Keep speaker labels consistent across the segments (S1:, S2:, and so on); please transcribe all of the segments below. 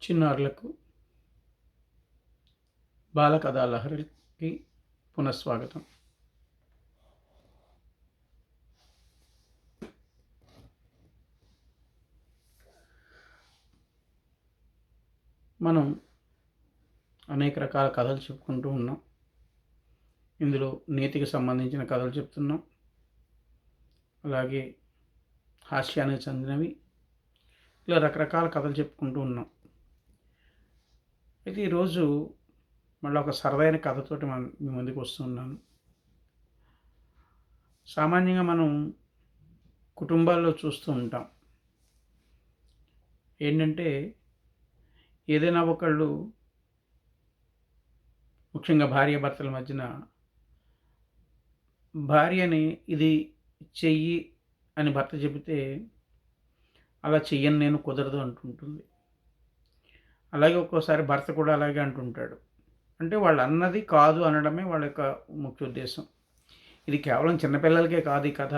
S1: చిన్నారులకు బాలకథాలహరికి పునఃస్వాగతం. మనం అనేక రకాల కథలు చెప్పుకుంటూ ఉన్నాం. ఇందులో నీతికి సంబంధించిన కథలు చెప్తున్నాం. అలాగే హాస్యానికి చెందినవి. ఇలా రకరకాల కథలు చెప్పుకుంటూ ఉన్నాం. అయితే ఈరోజు మళ్ళీ ఒక సరదైన కథతోటి మన మీ ముందుకు వస్తున్నాను సామాన్యంగా మనం కుటుంబాల్లో చూస్తూ ఉంటాం. ఏంటంటే ఏదైనా ఒకళ్ళు ముఖ్యంగా భార్య భర్తల మధ్యన భార్యని ఇది చెయ్యి అని భర్త చెబితే అలా చెయ్యను నేను కుదరదు అంటుంటుంది. అలాగే ఒక్కోసారి భర్త కూడా అలాగే అంటుంటాడు. అంటే వాళ్ళు అన్నది కాదు అనడమే వాళ్ళ యొక్క ముఖ్య ఉద్దేశం. ఇది కేవలం చిన్నపిల్లలకే కాదు ఈ కథ.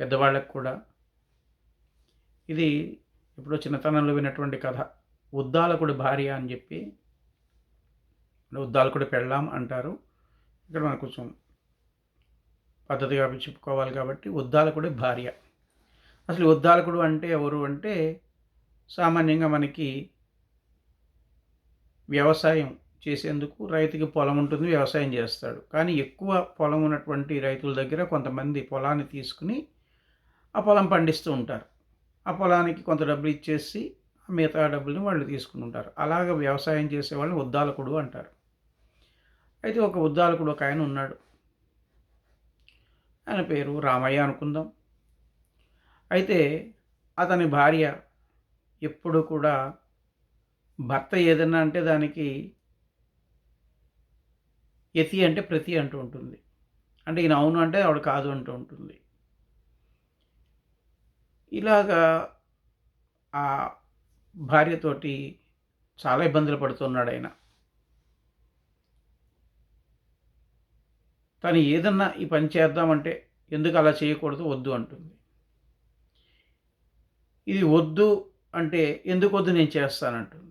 S1: పెద్దవాళ్ళకి కూడా. ఇది ఎప్పుడో చిన్నతనంలో విన్నటువంటి కథ. ఉద్దాలకుడి భార్య అని చెప్పి ఉద్దాలకుడి పెళ్ళాం అంటారు. ఇక్కడ మనం కొంచెం పద్ధతిగా చెప్పుకోవాలి కాబట్టి ఉద్దాలకుడి భార్య. అసలు ఉద్దాలకుడు అంటే ఎవరు అంటే సామాన్యంగా మనకి వ్యవసాయం చేసేందుకు రైతుకి పొలం ఉంటుంది వ్యవసాయం చేస్తాడు. కానీ ఎక్కువ పొలం ఉన్నటువంటి రైతుల దగ్గర కొంతమంది పొలాన్ని తీసుకుని ఆ పొలం పండిస్తూ ఉంటారు. ఆ పొలానికి కొంత డబ్బులు ఇచ్చేసి మిగతా డబ్బుల్ని వాళ్ళు తీసుకుని ఉంటారు. అలాగ వ్యవసాయం చేసే వాళ్ళని ఉద్దాలకుడు అంటారు. అయితే ఒక ఉద్దాలకుడు ఒక ఆయన ఉన్నాడు. ఆయన పేరు రామయ్య అనుకుందాం. అయితే అతని భార్య ఎప్పుడు కూడా భర్త ఏదన్నా అంటే దానికి ఎతి అంటే ప్రతి అంటూ ఉంటుంది. అంటే ఈయన అవును అంటే ఆవిడ కాదు అంటూ ఉంటుంది. ఇలాగా ఆ భార్యతోటి చాలా ఇబ్బందులు పడుతున్నాడు ఆయన. తను ఏదన్నా ఈ పని చేద్దామంటే ఎందుకు అలా చేయకూడదు వద్దు అంటుంది. ఇది వద్దు అంటే ఎందుకొద్దు నేను చేస్తానంటుంది.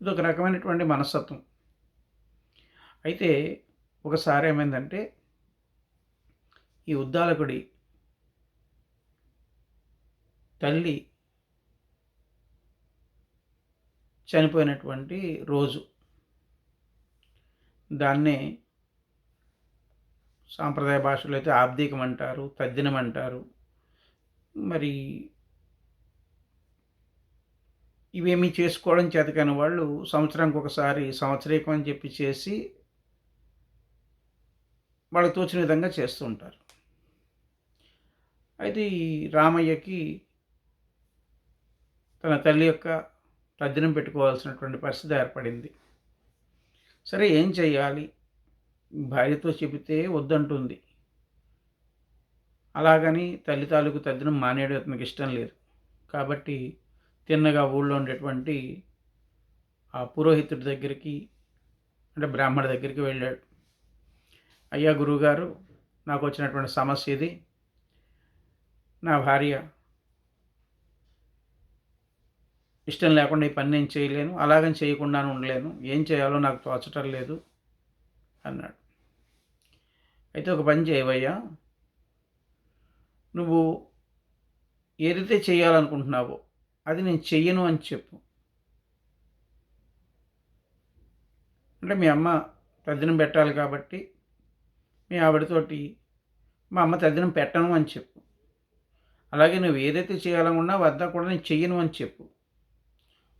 S1: ఇది ఒక రకమైనటువంటి మనస్తత్వం. అయితే ఒకసారి ఏమైందంటే ఈ ఉద్దాలకుడి తల్లి చనిపోయినటువంటి రోజు దాన్నే సాంప్రదాయ భాషలో అయితే ఆబ్దికం అంటారు తద్దినం అంటారు మరి ఇవేమీ చేసుకోవడం చేతకాని వాళ్ళు సంవత్సరానికి ఒకసారి సంవత్సరీకం అని చెప్పి చేసి వాళ్ళకి తోచిన విధంగా చేస్తూ ఉంటారు. అయితే ఈ రామయ్యకి తన తల్లి యొక్క తద్దినం పెట్టుకోవాల్సినటువంటి పరిస్థితి ఏర్పడింది. సరే ఏం చేయాలి భార్యతో చెబితే వద్దంటుంది. అలాగని తల్లి తాలూకు తద్దినం మానేయడం అతనికి ఇష్టం లేదు. కాబట్టి తిన్నగా ఊళ్ళో ఉండేటువంటి ఆ పురోహితుడి దగ్గరికి అంటే బ్రాహ్మణ దగ్గరికి వెళ్ళాడు. అయ్యా గురువుగారు నాకు వచ్చినటువంటి సమస్య ఇది. నా భార్య ఇష్టం లేకుండా ఈ పని నేను చేయలేను అలాగని చేయకుండా ఉండలేను ఏం చేయాలో నాకు తోచటం లేదు అన్నాడు. అయితే ఒక పని చేయవయ్యా నువ్వు ఏదైతే చేయాలనుకుంటున్నావో అది నేను చెయ్యను అని చెప్పు. అంటే మీ అమ్మ తద్దినం పెట్టాలి కాబట్టి మీ ఆవిడతోటి మా అమ్మ తద్దినం పెట్టను అని చెప్పు. అలాగే నువ్వు ఏదైతే చేయాలనుకున్నా వద్ద కూడా నేను చెయ్యను అని చెప్పు.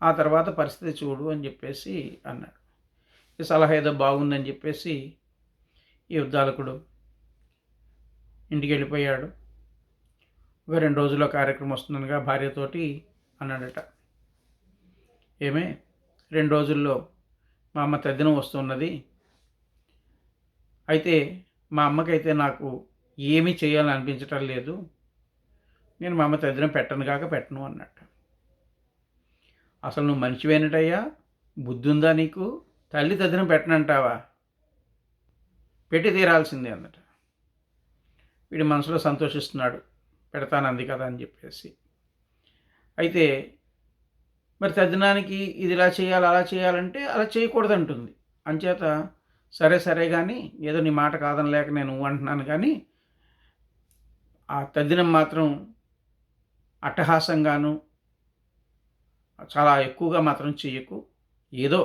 S1: ఆ తర్వాత పరిస్థితి చూడు అని చెప్పేసి అన్నాడు. ఈ సలహా ఏదో బాగుందని చెప్పేసి ఈ ఉద్దాలకుడు ఇంటికి వెళ్ళిపోయాడు. ఒక రెండు రోజుల్లో కార్యక్రమం వస్తుందనగా భార్యతోటి అన్నాడట. ఏమే రెండు రోజుల్లో మా అమ్మ తద్దినం వస్తున్నది. అయితే మా అమ్మకైతే నాకు ఏమీ చేయాలని అనిపించటం లేదు. నేను మా అమ్మ తద్దినం పెట్టను కాక పెట్టను అన్నట్ట. అసలు నువ్వు మనిషివేనటయ్యా? బుద్ధి ఉందా నీకు? తల్లి తద్దినం పెట్టనంటావా? పెట్టి తీరాల్సిందే అన్నట. వీడి మనసులో సంతోషిస్తున్నాడు. పెడతానంది కదా అని చెప్పేసి. అయితే మరి తద్దినానికి ఇది ఇలా చేయాలి అలా చేయాలంటే అలా చేయకూడదు అంటుంది అంచేత సరే సరే కానీ ఏదో నీ మాట కాదని లేక నేను నువ్వు అంటున్నాను కానీ ఆ తద్దినం మాత్రం అట్టహాసంగాను చాలా ఎక్కువగా మాత్రం చెయ్యకు ఏదో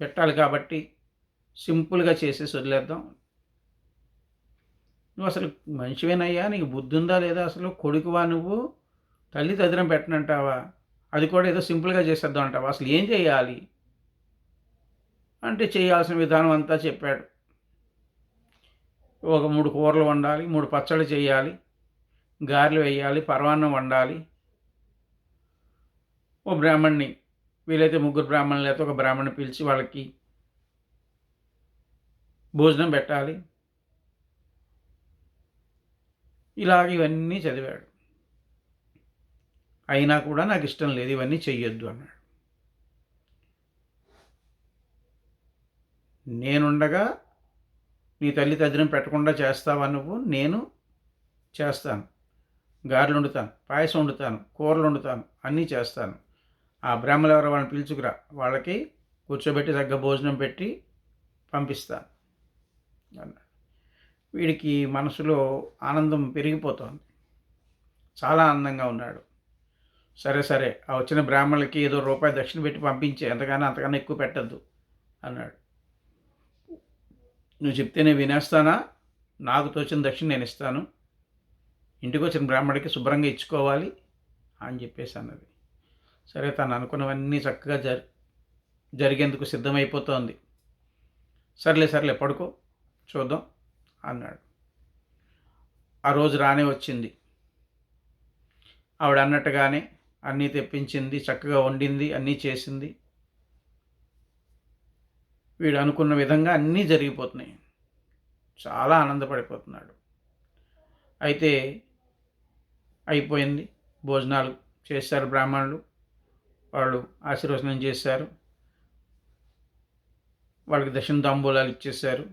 S1: పెట్టాలి కాబట్టి సింపుల్గా చేసేసి వదిలేద్దాం. నువ్వు అసలు మనిషివేనయ్యా? నీకు బుద్ధి ఉందా లేదా? అసలు కొడుకువా నువ్వు? తల్లి తదినం పెట్టనంటావా? అది కూడా ఏదో సింపుల్గా చేసేద్దాం అంటావా? అసలు ఏం చేయాలి? అంటే చేయాల్సిన విధానం అంతా చెప్పాడు. ఒక మూడు కూరలు వండాలి మూడు పచ్చళ్ళు చేయాలి గారెలు వేయాలి పరమాన్నం వండాలి. ఓ బ్రాహ్మణ్ణి వీలైతే ముగ్గురు బ్రాహ్మణులు అయితే ఒక బ్రాహ్మణ్ని పిలిచి వాళ్ళకి భోజనం పెట్టాలి. ఇలాగ ఇవన్నీ చదివాడు. అయినా కూడా నాకు ఇష్టం లేదు ఇవన్నీ చెయ్యొద్దు అన్నాడు. నేనుండగా నీ తల్లి తద్దినం పెట్టకుండా చేస్తావా నువ్వు? నేను చేస్తాను. గారెలు వండుతాను పాయసం వండుతాను కూరలు వండుతాను అన్నీ చేస్తాను. ఆ బ్రాహ్మలు ఎవరు వాళ్ళని పిలుచుకురా. వాళ్ళకి కూర్చోబెట్టి తగ్గ భోజనం పెట్టి పంపిస్తాను అన్నాడు. వీడికి మనసులో ఆనందం పెరిగిపోతోంది. చాలా ఆనందంగా ఉన్నాడు. సరే సరే. ఆ వచ్చిన బ్రాహ్మణులకి ఏదో రూపాయి దక్షిణ పెట్టి పంపించే ఎంతగానో అంతకన్నా ఎక్కువ పెట్టద్దు అన్నాడు. నువ్వు చెప్తే నేను వినేస్తానా? నాకు తోచిన దక్షిణ నేను ఇస్తాను. ఇంటికి వచ్చిన బ్రాహ్మడికి శుభ్రంగా ఇచ్చుకోవాలి అని చెప్పేసి అన్నది. సరే తను అనుకున్నవన్నీ చక్కగా జరి జరిగేందుకు సిద్ధమైపోతోంది. సర్లే సర్లే పడుకో చూద్దాం అన్నాడు. ఆ రోజు రానే వచ్చింది. ఆవిడ అన్నట్టుగానే అన్నీ తెప్పించింది చక్కగా వండింది అన్నీ చేసింది. వీడు అనుకున్న విధంగా అన్నీ జరిగిపోతున్నాయి. చాలా ఆనందపడిపోతున్నాడు. అయితే అయిపోయింది. భోజనాలు చేశారు బ్రాహ్మణులు. వాళ్ళు ఆశీర్వచనం చేశారు. వాళ్ళకి దశం తాంబూలాలు ఇచ్చేశారు.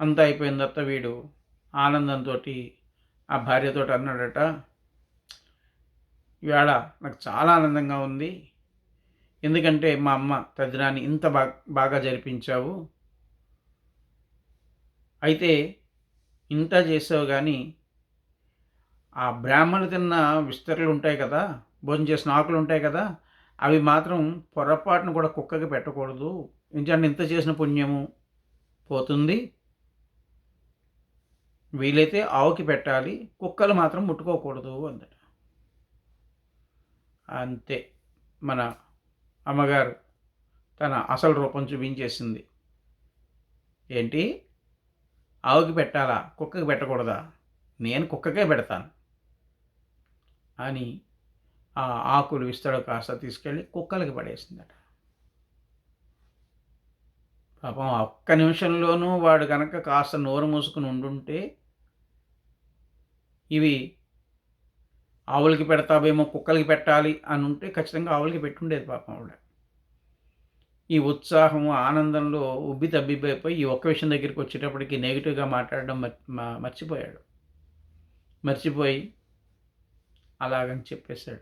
S1: అంతా అయిపోయిన తర్వాత వీడు ఆనందంతో ఆ భార్యతో అన్నాడట ఇవాళ నాకు చాలా ఆనందంగా ఉంది. ఎందుకంటే మా అమ్మ తదినాన్ని ఇంత బాగా బాగా జరిపించావు. అయితే ఇంత చేసావు కానీ ఆ బ్రాహ్మణులు తిన్న విస్తరలు ఉంటాయి కదా భోజనం చేసిన ఆకులు ఉంటాయి కదా అవి మాత్రం పొరపాటును కూడా కుక్కకి పెట్టకూడదు. ఎందుకంటే ఇంత చేసిన పుణ్యము పోతుంది. వీలైతే ఆవుకి పెట్టాలి కుక్కలు మాత్రం ముట్టుకోకూడదు అంది. అంతే. మన అమ్మగారు తన అసలు రూపం చూపించేసింది. ఏంటి? ఆవుకి పెట్టాలా? కుక్కకి పెట్టకూడదా? నేను కుక్కకే పెడతాను. అని ఆ ఆకులు విస్తడ కాస్త తీసుకెళ్ళి కుక్కలకి పడేసిందట. పాపం ఒక్క నిమిషంలోనూ వాడు కనుక కాస్త నోరు మూసుకుని ఉండుంటే ఇవి ఆవులకి పెడతావేమో కుక్కలకి పెట్టాలి అని ఉంటే ఖచ్చితంగా ఆవులకి పెట్టుండేది పాపం ఆవిడ. ఈ ఉత్సాహం ఆనందంలో ఉబ్బి తబ్బిపోయిపోయి ఈ ఒక్క విషయం దగ్గరికి వచ్చేటప్పటికి నెగిటివ్గా మాట్లాడడం మర్చిపోయాడు. మర్చిపోయి అలాగని చెప్పేశాడు.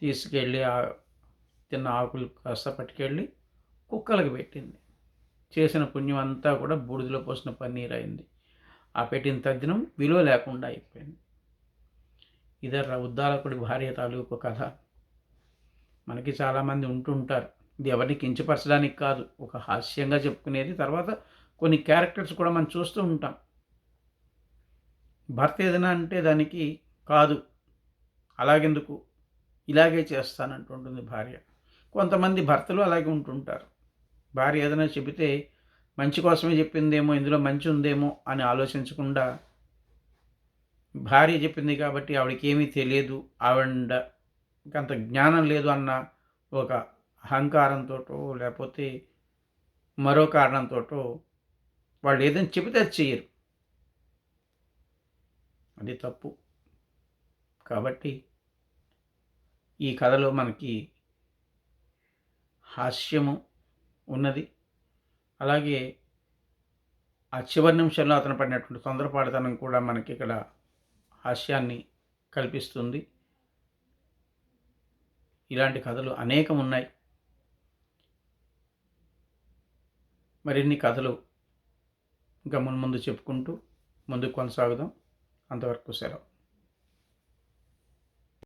S1: తీసుకెళ్ళి ఆ తిన్న ఆకులు కాస్త పట్టుకెళ్ళి కుక్కలకు పెట్టింది. చేసిన పుణ్యం అంతా కూడా బూడిదలో పోసిన పన్నీర్ అయింది. ఆ పెట్టిన తద్దినం విలువ లేకుండా అయిపోయింది. ఇదర్రా ఉద్దాలకుడి భార్య తాలూకు కథ. మనకి చాలామంది ఉంటుంటారు. ఇది ఎవరిని కించపరచడానికి కాదు. ఒక హాస్యంగా చెప్పుకునేది. తర్వాత కొన్ని క్యారెక్టర్స్ కూడా మనం చూస్తూ ఉంటాం. భర్త ఏదైనా అంటే దానికి కాదు. అలాగెందుకు? ఇలాగే చేస్తానంటుంటుంది భార్య. కొంతమంది భర్తలు అలాగే ఉంటుంటారు. భార్య ఏదైనా చెబితే మంచి కోసమే చెప్పిందేమో ఇందులో మంచి ఉందేమో అని ఆలోచించకుండా భార్య చెప్పింది కాబట్టి ఆవిడకి ఏమీ తెలియదు ఆవిడ అంత జ్ఞానం లేదు అన్న ఒక అహంకారంతో లేకపోతే మరో కారణంతో వాళ్ళు ఏదైనా చెబితే అది చెయ్యరు. అది తప్పు. కాబట్టి ఈ కథలో మనకి హాస్యము ఉన్నది. అలాగే ఆ చివరి నిమిషంలో అతను పడినటువంటి తొందరపాటుతనం కూడా మనకి ఇక్కడ హాస్యాన్ని కల్పిస్తుంది. ఇలాంటి కథలు అనేకం ఉన్నాయి మరిన్ని కథలు ఇంకా మున్ముందు చెప్పుకుంటూ ముందుకు కొనసాగుదాం. అంతవరకు సెలవు.